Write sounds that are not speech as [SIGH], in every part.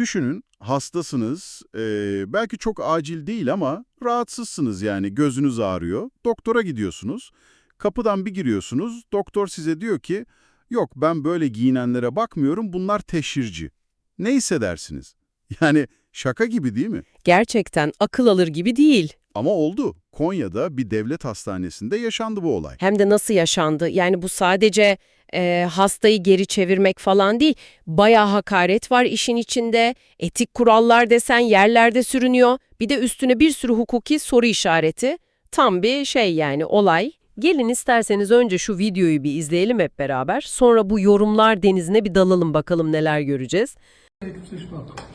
Düşünün hastasınız, eee, belki çok acil değil ama rahatsızsınız yani gözünüz ağrıyor. Doktora gidiyorsunuz, kapıdan bir giriyorsunuz, doktor size diyor ki yok ben böyle giyinenlere bakmıyorum bunlar teşhirci. Ne hissedersiniz? [LAUGHS] Yani şaka gibi değil mi? Gerçekten akıl alır gibi değil. Ama oldu. Konya'da bir devlet hastanesinde yaşandı bu olay. Hem de nasıl yaşandı? Yani bu sadece e, hastayı geri çevirmek falan değil. Bayağı hakaret var işin içinde. Etik kurallar desen yerlerde sürünüyor. Bir de üstüne bir sürü hukuki soru işareti. Tam bir şey yani olay. Gelin isterseniz önce şu videoyu bir izleyelim hep beraber. Sonra bu yorumlar denizine bir dalalım bakalım neler göreceğiz.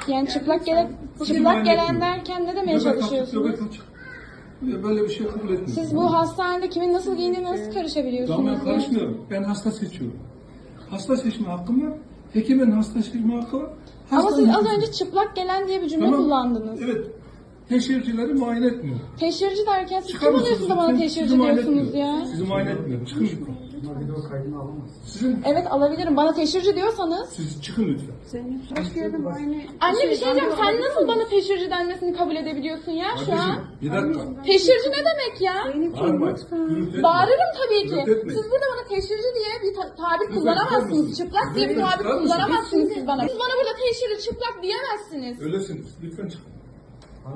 Yani çıplak gelen, çıplak gelen derken ne demeye çalışıyorsunuz? Böyle bir şey kabul etmiyorum. Siz bu hastanede kimin nasıl giyindiğine nasıl Tamam karışabiliyorsunuz? ben ya? karışmıyorum. Ben hasta seçiyorum. Hasta seçme hakkım var. Hekimin hasta seçme hakkı var. Ama Hastanın siz az önce çıplak gelen diye bir cümle Tamam. kullandınız. Evet. Teşhircileri muayene etmiyor. Teşhirci derken siz Çıkar kim mısınız oluyorsunuz da bana lütfen? teşhirci muayene diyorsunuz ya? Sizi muayene etmiyorum. Çıkın lütfen. Sizin, Evet alabilirim. Bana teşhirci diyorsanız. siz çıkın lütfen. Anne bir şey diyeceğim. Sen nasıl bana teşhirci denmesini kabul edebiliyorsun ya şu an? Kardeşim, bir dakika. Teşhirci ne demek ya? Bağırma. Gürültü etme. Bağırırım tabii ki. Gürültü etmeyin. Siz burada bana teşhirci diye bir ta- tabir kullanamazsınız. mısınız? Çıplak diye bir Lütfen tabir çıkar mısınız? kullanamazsınız siz bana. Siz bana burada teşhirci çıplak diyemezsiniz. Öylesiniz. Lütfen çıkın.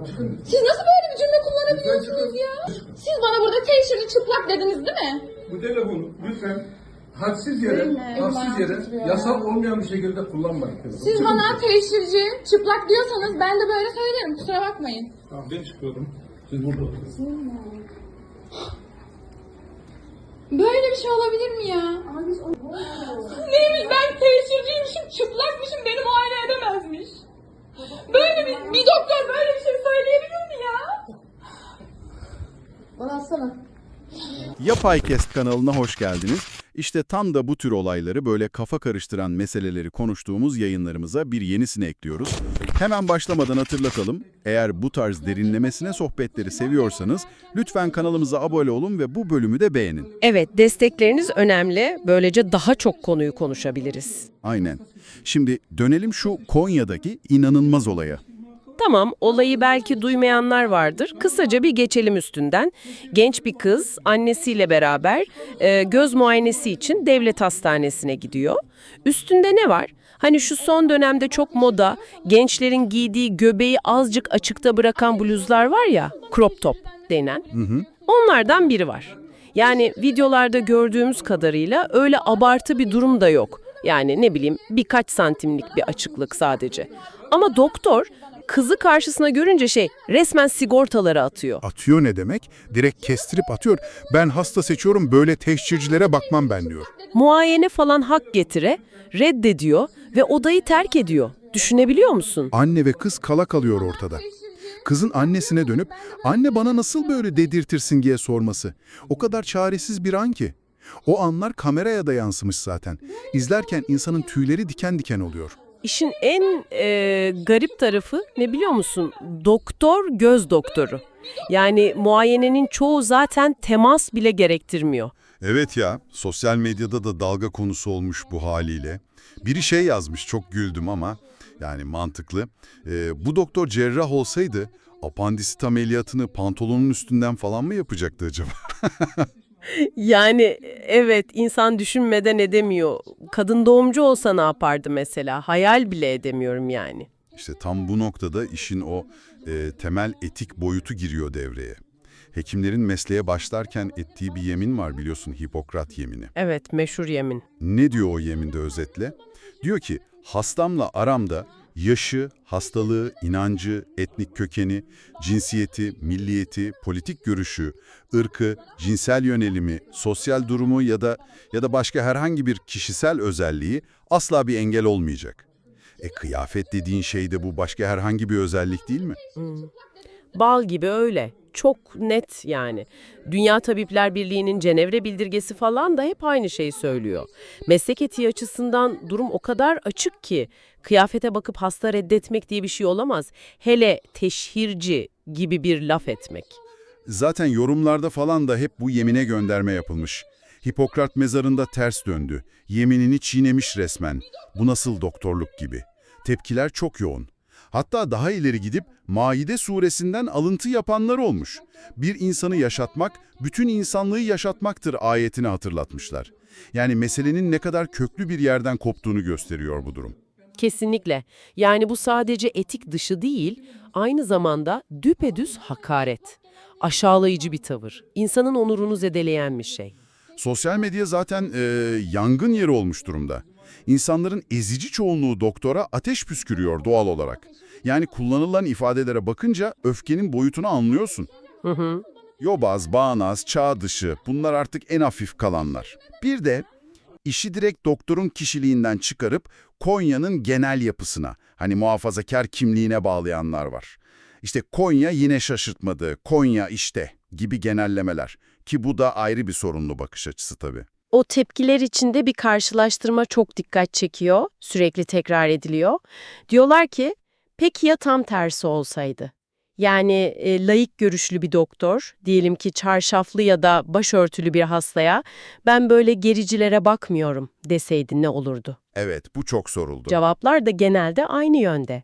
Çıkın. Siz nasıl böyle bir cümle kullanabiliyorsunuz ya? Lütfen. Siz bana burada teşhirci çıplak dediniz değil mi? Bu telefonu lütfen hadsiz yere, hadsiz yere, yasal olmayan bir şekilde kullanmayın. Siz bana teşhirci çıplak diyorsanız ben de böyle söylerim. Kusura bakmayın. Tamam ben çıkıyorum. Siz burada oturun. Böyle bir şey olabilir mi ya? Neymiş ben teşhirciymişim, çıplakmışım, beni muayene edemezmiş. Böyle bir, bir doktor böyle bir şey söyleyebilir mi ya? Bana atsana. Yapay Kest kanalına hoş geldiniz. İşte tam da bu tür olayları böyle kafa karıştıran meseleleri konuştuğumuz yayınlarımıza bir yenisini ekliyoruz. Hemen başlamadan hatırlatalım. Eğer bu tarz derinlemesine sohbetleri seviyorsanız lütfen kanalımıza abone olun ve bu bölümü de beğenin. Evet destekleriniz önemli. Böylece daha çok konuyu konuşabiliriz. Aynen. Şimdi dönelim şu Konya'daki inanılmaz olaya. Tamam, olayı belki duymayanlar vardır. Kısaca bir geçelim üstünden. Genç bir kız annesiyle beraber e, göz muayenesi için devlet hastanesine gidiyor. Üstünde ne var? Hani şu son dönemde çok moda, gençlerin giydiği göbeği azıcık açıkta bırakan bluzlar var ya, crop top denen. Onlardan biri var. Yani videolarda gördüğümüz kadarıyla öyle abartı bir durum da yok. Yani ne bileyim birkaç santimlik bir açıklık sadece. Ama doktor kızı karşısına görünce şey resmen sigortaları atıyor. Atıyor ne demek? Direkt kestirip atıyor. Ben hasta seçiyorum böyle teşhircilere bakmam ben diyor. Muayene falan hak getire, reddediyor ve odayı terk ediyor. Düşünebiliyor musun? Anne ve kız kala kalıyor ortada. Kızın annesine dönüp anne bana nasıl böyle dedirtirsin diye sorması. O kadar çaresiz bir an ki. O anlar kameraya da yansımış zaten. İzlerken insanın tüyleri diken diken oluyor. İşin en e, garip tarafı ne biliyor musun? Doktor göz doktoru. Yani muayenenin çoğu zaten temas bile gerektirmiyor. Evet ya, sosyal medyada da dalga konusu olmuş bu haliyle. Biri şey yazmış, çok güldüm ama yani mantıklı. Ee, bu doktor cerrah olsaydı apandisit ameliyatını pantolonun üstünden falan mı yapacaktı acaba? [LAUGHS] Yani evet insan düşünmeden edemiyor. Kadın doğumcu olsa ne yapardı mesela? Hayal bile edemiyorum yani. İşte tam bu noktada işin o e, temel etik boyutu giriyor devreye. Hekimlerin mesleğe başlarken ettiği bir yemin var biliyorsun Hipokrat yemini. Evet meşhur yemin. Ne diyor o yeminde özetle? Diyor ki hastamla aramda yaşı, hastalığı, inancı, etnik kökeni, cinsiyeti, milliyeti, politik görüşü, ırkı, cinsel yönelimi, sosyal durumu ya da ya da başka herhangi bir kişisel özelliği asla bir engel olmayacak. E kıyafet dediğin şey de bu başka herhangi bir özellik değil mi? Bal gibi öyle. Çok net yani. Dünya Tabipler Birliği'nin Cenevre bildirgesi falan da hep aynı şeyi söylüyor. Meslek etiği açısından durum o kadar açık ki kıyafete bakıp hasta reddetmek diye bir şey olamaz. Hele teşhirci gibi bir laf etmek. Zaten yorumlarda falan da hep bu yemine gönderme yapılmış. Hipokrat mezarında ters döndü. Yeminini çiğnemiş resmen. Bu nasıl doktorluk gibi. Tepkiler çok yoğun. Hatta daha ileri gidip Maide suresinden alıntı yapanlar olmuş. Bir insanı yaşatmak, bütün insanlığı yaşatmaktır ayetini hatırlatmışlar. Yani meselenin ne kadar köklü bir yerden koptuğunu gösteriyor bu durum. Kesinlikle. Yani bu sadece etik dışı değil, aynı zamanda düpedüz hakaret. Aşağılayıcı bir tavır. İnsanın onurunu zedeleyen bir şey. Sosyal medya zaten e, yangın yeri olmuş durumda. İnsanların ezici çoğunluğu doktora ateş püskürüyor doğal olarak. Yani kullanılan ifadelere bakınca öfkenin boyutunu anlıyorsun. Hı hı. Yobaz, bağnaz, çağ dışı bunlar artık en hafif kalanlar. Bir de işi direkt doktorun kişiliğinden çıkarıp Konya'nın genel yapısına, hani muhafazakar kimliğine bağlayanlar var. İşte Konya yine şaşırtmadı, Konya işte gibi genellemeler. Ki bu da ayrı bir sorunlu bakış açısı tabii. O tepkiler içinde bir karşılaştırma çok dikkat çekiyor, sürekli tekrar ediliyor. Diyorlar ki, peki ya tam tersi olsaydı? Yani e, laik görüşlü bir doktor, diyelim ki çarşaflı ya da başörtülü bir hastaya, ben böyle gericilere bakmıyorum deseydi ne olurdu? Evet, bu çok soruldu. Cevaplar da genelde aynı yönde.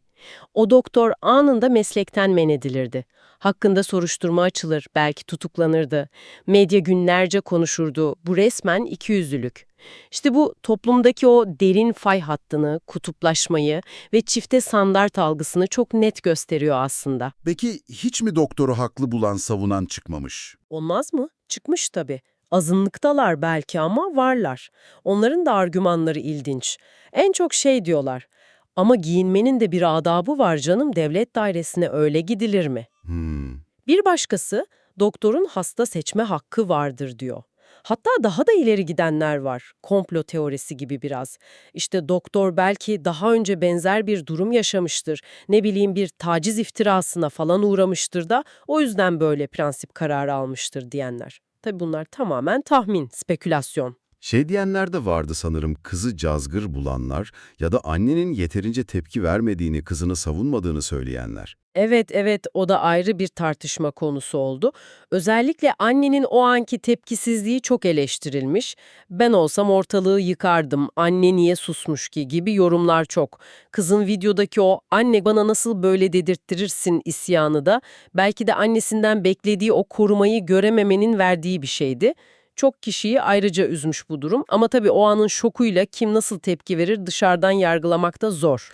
O doktor anında meslekten men edilirdi. Hakkında soruşturma açılır, belki tutuklanırdı. Medya günlerce konuşurdu. Bu resmen ikiyüzlülük. İşte bu toplumdaki o derin fay hattını, kutuplaşmayı ve çifte standart algısını çok net gösteriyor aslında. Peki hiç mi doktoru haklı bulan savunan çıkmamış? Olmaz mı? Çıkmış tabii. Azınlıktalar belki ama varlar. Onların da argümanları ilginç. En çok şey diyorlar. Ama giyinmenin de bir adabı var canım devlet dairesine öyle gidilir mi? Hmm. Bir başkası doktorun hasta seçme hakkı vardır diyor. Hatta daha da ileri gidenler var. Komplo teorisi gibi biraz. İşte doktor belki daha önce benzer bir durum yaşamıştır. Ne bileyim bir taciz iftirasına falan uğramıştır da o yüzden böyle prensip kararı almıştır diyenler. Tabii bunlar tamamen tahmin, spekülasyon. Şey diyenler de vardı sanırım kızı cazgır bulanlar ya da annenin yeterince tepki vermediğini, kızını savunmadığını söyleyenler. Evet evet o da ayrı bir tartışma konusu oldu. Özellikle annenin o anki tepkisizliği çok eleştirilmiş. Ben olsam ortalığı yıkardım, anne niye susmuş ki gibi yorumlar çok. Kızın videodaki o anne bana nasıl böyle dedirttirirsin isyanı da belki de annesinden beklediği o korumayı görememenin verdiği bir şeydi. Çok kişiyi ayrıca üzmüş bu durum ama tabii o anın şokuyla kim nasıl tepki verir dışarıdan yargılamak da zor.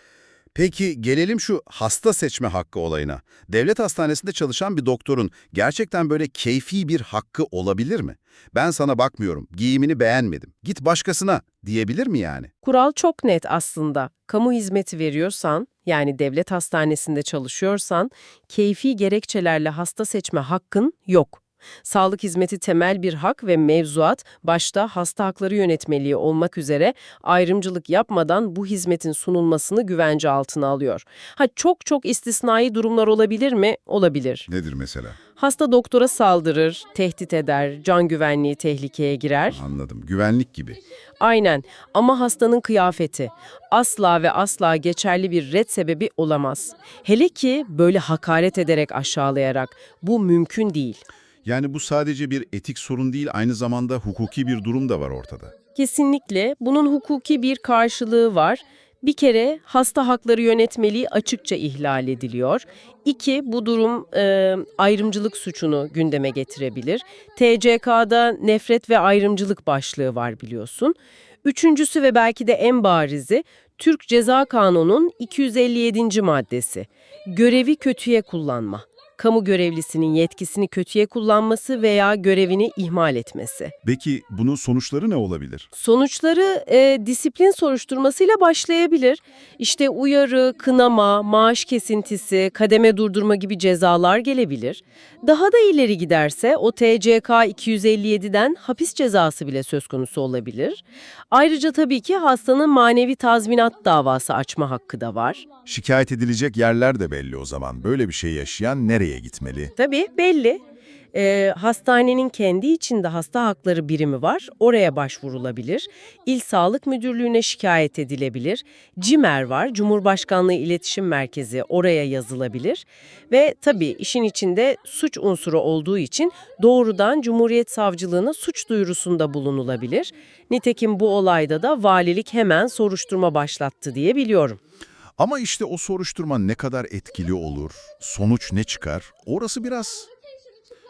Peki gelelim şu hasta seçme hakkı olayına. Devlet hastanesinde çalışan bir doktorun gerçekten böyle keyfi bir hakkı olabilir mi? Ben sana bakmıyorum, giyimini beğenmedim, git başkasına diyebilir mi yani? Kural çok net aslında. Kamu hizmeti veriyorsan, yani devlet hastanesinde çalışıyorsan, keyfi gerekçelerle hasta seçme hakkın yok. Sağlık hizmeti temel bir hak ve mevzuat, başta hasta hakları yönetmeliği olmak üzere ayrımcılık yapmadan bu hizmetin sunulmasını güvence altına alıyor. Ha çok çok istisnai durumlar olabilir mi? Olabilir. Nedir mesela? Hasta doktora saldırır, tehdit eder, can güvenliği tehlikeye girer. Anladım, güvenlik gibi. Aynen ama hastanın kıyafeti asla ve asla geçerli bir red sebebi olamaz. Hele ki böyle hakaret ederek aşağılayarak bu mümkün değil. Yani bu sadece bir etik sorun değil, aynı zamanda hukuki bir durum da var ortada. Kesinlikle bunun hukuki bir karşılığı var. Bir kere hasta hakları yönetmeliği açıkça ihlal ediliyor. İki, bu durum e, ayrımcılık suçunu gündeme getirebilir. TCK'da nefret ve ayrımcılık başlığı var biliyorsun. Üçüncüsü ve belki de en barizi Türk Ceza Kanunu'nun 257. maddesi. Görevi kötüye kullanma. Kamu görevlisinin yetkisini kötüye kullanması veya görevini ihmal etmesi. Peki bunun sonuçları ne olabilir? Sonuçları e, disiplin soruşturmasıyla başlayabilir. İşte uyarı, kınama, maaş kesintisi, kademe durdurma gibi cezalar gelebilir. Daha da ileri giderse o TCK 257'den hapis cezası bile söz konusu olabilir. Ayrıca tabii ki hastanın manevi tazminat davası açma hakkı da var. Şikayet edilecek yerler de belli o zaman. Böyle bir şey yaşayan nereye gitmeli? Tabii belli. Ee, hastanenin kendi içinde hasta hakları birimi var. Oraya başvurulabilir. İl Sağlık Müdürlüğü'ne şikayet edilebilir. CİMER var. Cumhurbaşkanlığı İletişim Merkezi oraya yazılabilir. Ve tabii işin içinde suç unsuru olduğu için doğrudan Cumhuriyet Savcılığına suç duyurusunda bulunulabilir. Nitekim bu olayda da valilik hemen soruşturma başlattı diye biliyorum. Ama işte o soruşturma ne kadar etkili olur, sonuç ne çıkar, orası biraz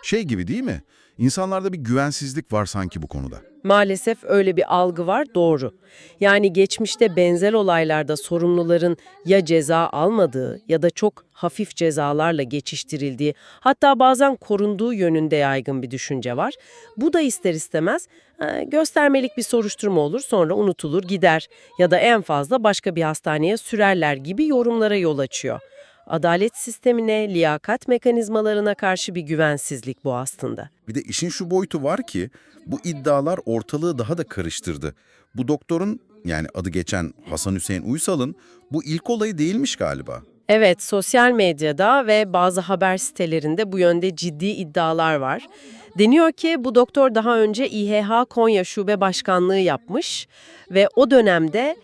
şey gibi değil mi? İnsanlarda bir güvensizlik var sanki bu konuda. Maalesef öyle bir algı var, doğru. Yani geçmişte benzer olaylarda sorumluların ya ceza almadığı ya da çok hafif cezalarla geçiştirildiği, hatta bazen korunduğu yönünde yaygın bir düşünce var. Bu da ister istemez e, göstermelik bir soruşturma olur, sonra unutulur, gider ya da en fazla başka bir hastaneye sürerler gibi yorumlara yol açıyor. Adalet sistemine, liyakat mekanizmalarına karşı bir güvensizlik bu aslında. Bir de işin şu boyutu var ki bu iddialar ortalığı daha da karıştırdı. Bu doktorun yani adı geçen Hasan Hüseyin Uysal'ın bu ilk olayı değilmiş galiba. Evet, sosyal medyada ve bazı haber sitelerinde bu yönde ciddi iddialar var. Deniyor ki bu doktor daha önce İHH Konya Şube Başkanlığı yapmış ve o dönemde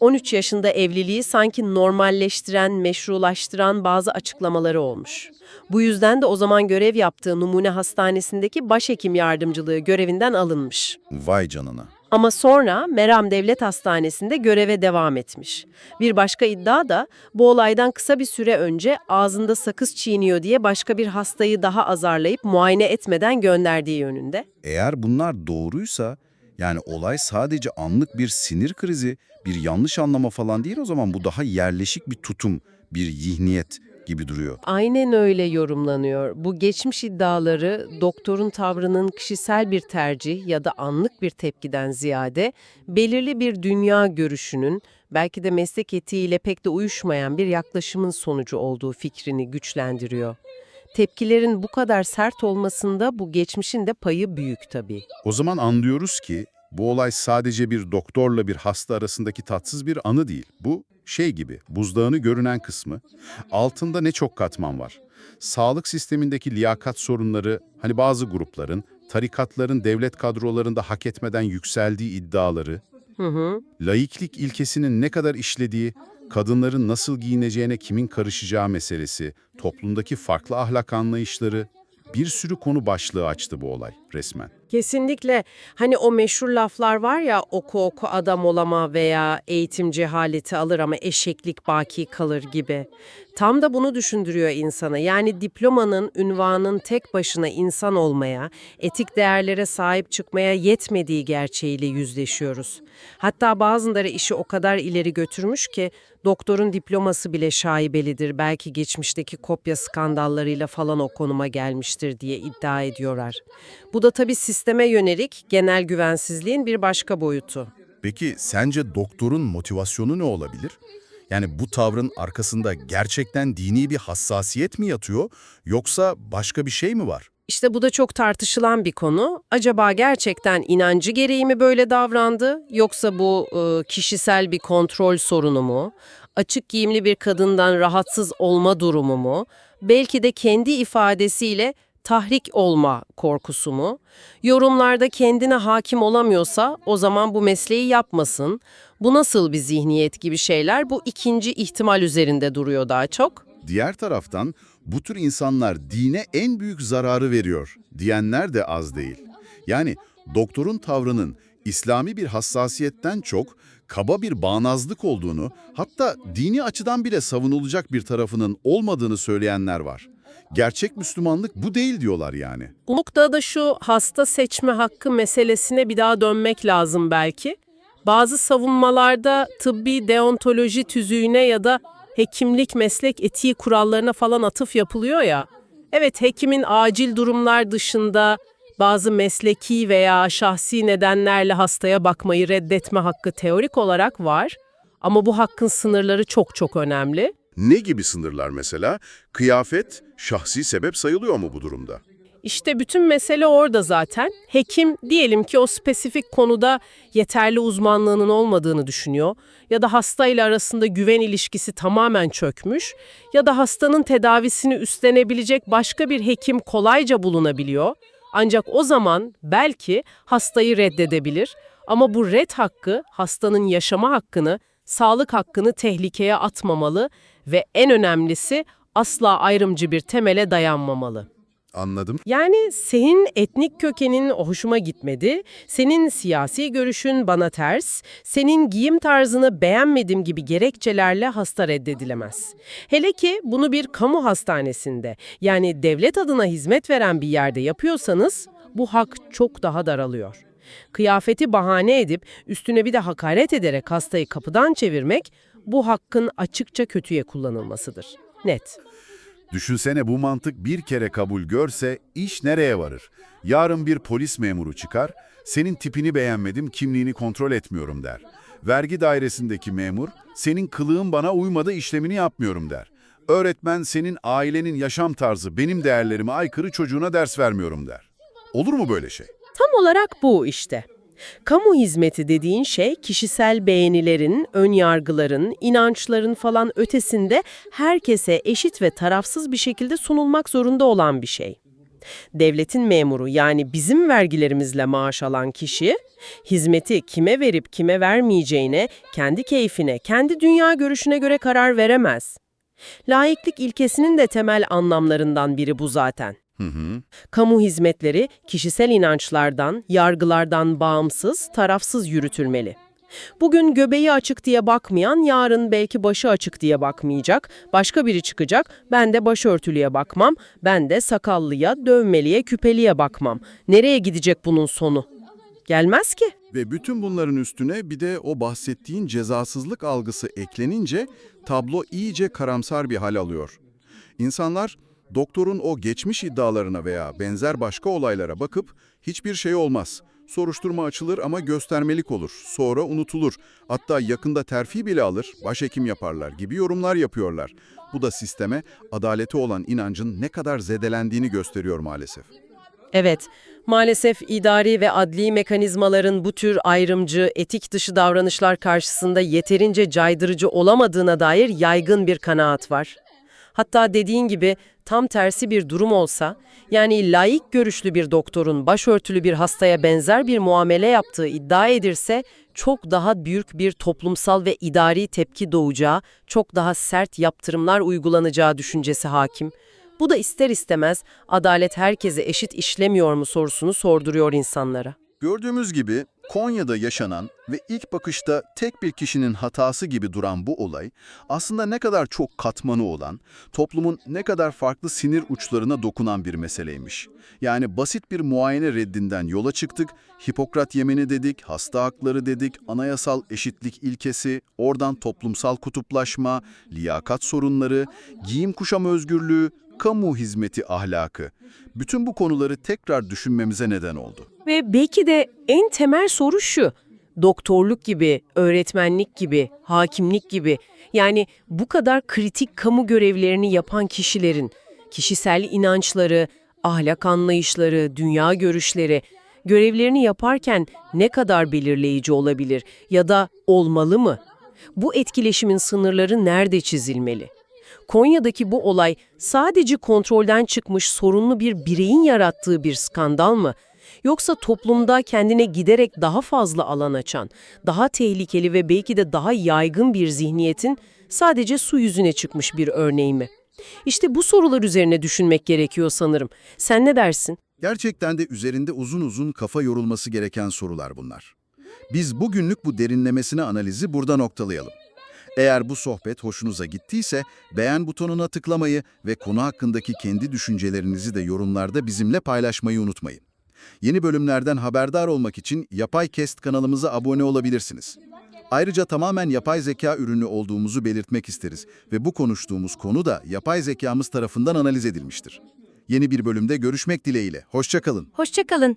13 yaşında evliliği sanki normalleştiren, meşrulaştıran bazı açıklamaları olmuş. Bu yüzden de o zaman görev yaptığı numune hastanesindeki başhekim yardımcılığı görevinden alınmış. Vay canına. Ama sonra Meram Devlet Hastanesi'nde göreve devam etmiş. Bir başka iddia da bu olaydan kısa bir süre önce ağzında sakız çiğniyor diye başka bir hastayı daha azarlayıp muayene etmeden gönderdiği yönünde. Eğer bunlar doğruysa yani olay sadece anlık bir sinir krizi, bir yanlış anlama falan değil o zaman bu daha yerleşik bir tutum, bir zihniyet gibi duruyor. Aynen öyle yorumlanıyor. Bu geçmiş iddiaları doktorun tavrının kişisel bir tercih ya da anlık bir tepkiden ziyade belirli bir dünya görüşünün belki de meslek etiğiyle pek de uyuşmayan bir yaklaşımın sonucu olduğu fikrini güçlendiriyor. Tepkilerin bu kadar sert olmasında bu geçmişin de payı büyük tabii. O zaman anlıyoruz ki bu olay sadece bir doktorla bir hasta arasındaki tatsız bir anı değil. Bu şey gibi, buzdağını görünen kısmı. Altında ne çok katman var. Sağlık sistemindeki liyakat sorunları, hani bazı grupların, tarikatların devlet kadrolarında hak etmeden yükseldiği iddiaları, Hı hı. laiklik ilkesinin ne kadar işlediği, kadınların nasıl giyineceğine kimin karışacağı meselesi, toplumdaki farklı ahlak anlayışları, bir sürü konu başlığı açtı bu olay resmen. Kesinlikle hani o meşhur laflar var ya oku oku adam olama veya eğitim cehaleti alır ama eşeklik baki kalır gibi. Tam da bunu düşündürüyor insana. Yani diplomanın, ünvanın tek başına insan olmaya, etik değerlere sahip çıkmaya yetmediği gerçeğiyle yüzleşiyoruz. Hatta bazıları işi o kadar ileri götürmüş ki doktorun diploması bile şaibelidir. Belki geçmişteki kopya skandallarıyla falan o konuma gelmiştir diye iddia ediyorlar. Bu da tabii sisteme yönelik genel güvensizliğin bir başka boyutu. Peki sence doktorun motivasyonu ne olabilir? Yani bu tavrın arkasında gerçekten dini bir hassasiyet mi yatıyor yoksa başka bir şey mi var? İşte bu da çok tartışılan bir konu. Acaba gerçekten inancı gereği mi böyle davrandı yoksa bu e, kişisel bir kontrol sorunu mu? Açık giyimli bir kadından rahatsız olma durumu mu? Belki de kendi ifadesiyle tahrik olma korkusu mu? Yorumlarda kendine hakim olamıyorsa o zaman bu mesleği yapmasın. Bu nasıl bir zihniyet gibi şeyler bu ikinci ihtimal üzerinde duruyor daha çok. Diğer taraftan bu tür insanlar dine en büyük zararı veriyor diyenler de az değil. Yani doktorun tavrının İslami bir hassasiyetten çok kaba bir bağnazlık olduğunu, hatta dini açıdan bile savunulacak bir tarafının olmadığını söyleyenler var. Gerçek Müslümanlık bu değil diyorlar yani. Bu noktada şu hasta seçme hakkı meselesine bir daha dönmek lazım belki. Bazı savunmalarda tıbbi deontoloji tüzüğüne ya da hekimlik meslek etiği kurallarına falan atıf yapılıyor ya. Evet hekimin acil durumlar dışında bazı mesleki veya şahsi nedenlerle hastaya bakmayı reddetme hakkı teorik olarak var. Ama bu hakkın sınırları çok çok önemli. Ne gibi sınırlar mesela? Kıyafet şahsi sebep sayılıyor mu bu durumda? İşte bütün mesele orada zaten. Hekim diyelim ki o spesifik konuda yeterli uzmanlığının olmadığını düşünüyor ya da hastayla arasında güven ilişkisi tamamen çökmüş ya da hastanın tedavisini üstlenebilecek başka bir hekim kolayca bulunabiliyor. Ancak o zaman belki hastayı reddedebilir ama bu red hakkı hastanın yaşama hakkını, sağlık hakkını tehlikeye atmamalı ve en önemlisi asla ayrımcı bir temele dayanmamalı. Anladım. Yani senin etnik kökenin hoşuma gitmedi, senin siyasi görüşün bana ters, senin giyim tarzını beğenmedim gibi gerekçelerle hasta reddedilemez. Hele ki bunu bir kamu hastanesinde yani devlet adına hizmet veren bir yerde yapıyorsanız bu hak çok daha daralıyor. Kıyafeti bahane edip üstüne bir de hakaret ederek hastayı kapıdan çevirmek bu hakkın açıkça kötüye kullanılmasıdır. Net. Düşünsene bu mantık bir kere kabul görse iş nereye varır? Yarın bir polis memuru çıkar, senin tipini beğenmedim, kimliğini kontrol etmiyorum der. Vergi dairesindeki memur, senin kılığın bana uymadı, işlemini yapmıyorum der. Öğretmen senin ailenin yaşam tarzı benim değerlerime aykırı çocuğuna ders vermiyorum der. Olur mu böyle şey? Tam olarak bu işte. Kamu hizmeti dediğin şey kişisel beğenilerin, ön yargıların, inançların falan ötesinde herkese eşit ve tarafsız bir şekilde sunulmak zorunda olan bir şey. Devletin memuru yani bizim vergilerimizle maaş alan kişi, hizmeti kime verip kime vermeyeceğine, kendi keyfine, kendi dünya görüşüne göre karar veremez. Laiklik ilkesinin de temel anlamlarından biri bu zaten. Hı hı. Kamu hizmetleri kişisel inançlardan, yargılardan bağımsız, tarafsız yürütülmeli. Bugün göbeği açık diye bakmayan yarın belki başı açık diye bakmayacak, başka biri çıkacak, ben de başörtülüye bakmam, ben de sakallıya, dövmeliye, küpeliye bakmam. Nereye gidecek bunun sonu? Gelmez ki. Ve bütün bunların üstüne bir de o bahsettiğin cezasızlık algısı eklenince tablo iyice karamsar bir hal alıyor. İnsanlar doktorun o geçmiş iddialarına veya benzer başka olaylara bakıp hiçbir şey olmaz. Soruşturma açılır ama göstermelik olur. Sonra unutulur. Hatta yakında terfi bile alır, başhekim yaparlar gibi yorumlar yapıyorlar. Bu da sisteme, adalete olan inancın ne kadar zedelendiğini gösteriyor maalesef. Evet, maalesef idari ve adli mekanizmaların bu tür ayrımcı, etik dışı davranışlar karşısında yeterince caydırıcı olamadığına dair yaygın bir kanaat var. Hatta dediğin gibi tam tersi bir durum olsa, yani laik görüşlü bir doktorun başörtülü bir hastaya benzer bir muamele yaptığı iddia edilse, çok daha büyük bir toplumsal ve idari tepki doğacağı, çok daha sert yaptırımlar uygulanacağı düşüncesi hakim. Bu da ister istemez adalet herkese eşit işlemiyor mu sorusunu sorduruyor insanlara. Gördüğümüz gibi Konya'da yaşanan ve ilk bakışta tek bir kişinin hatası gibi duran bu olay aslında ne kadar çok katmanı olan, toplumun ne kadar farklı sinir uçlarına dokunan bir meseleymiş. Yani basit bir muayene reddinden yola çıktık, Hipokrat yemini dedik, hasta hakları dedik, anayasal eşitlik ilkesi, oradan toplumsal kutuplaşma, liyakat sorunları, giyim kuşam özgürlüğü, kamu hizmeti ahlakı. Bütün bu konuları tekrar düşünmemize neden oldu. Ve belki de en temel soru şu. Doktorluk gibi, öğretmenlik gibi, hakimlik gibi yani bu kadar kritik kamu görevlerini yapan kişilerin kişisel inançları, ahlak anlayışları, dünya görüşleri görevlerini yaparken ne kadar belirleyici olabilir ya da olmalı mı? Bu etkileşimin sınırları nerede çizilmeli? Konya'daki bu olay sadece kontrolden çıkmış sorunlu bir bireyin yarattığı bir skandal mı? Yoksa toplumda kendine giderek daha fazla alan açan, daha tehlikeli ve belki de daha yaygın bir zihniyetin sadece su yüzüne çıkmış bir örneği mi? İşte bu sorular üzerine düşünmek gerekiyor sanırım. Sen ne dersin? Gerçekten de üzerinde uzun uzun kafa yorulması gereken sorular bunlar. Biz bugünlük bu derinlemesine analizi burada noktalayalım. Eğer bu sohbet hoşunuza gittiyse beğen butonuna tıklamayı ve konu hakkındaki kendi düşüncelerinizi de yorumlarda bizimle paylaşmayı unutmayın. Yeni bölümlerden haberdar olmak için Yapay Kest kanalımıza abone olabilirsiniz. Ayrıca tamamen yapay zeka ürünü olduğumuzu belirtmek isteriz ve bu konuştuğumuz konu da yapay zekamız tarafından analiz edilmiştir. Yeni bir bölümde görüşmek dileğiyle. Hoşçakalın. Hoşçakalın.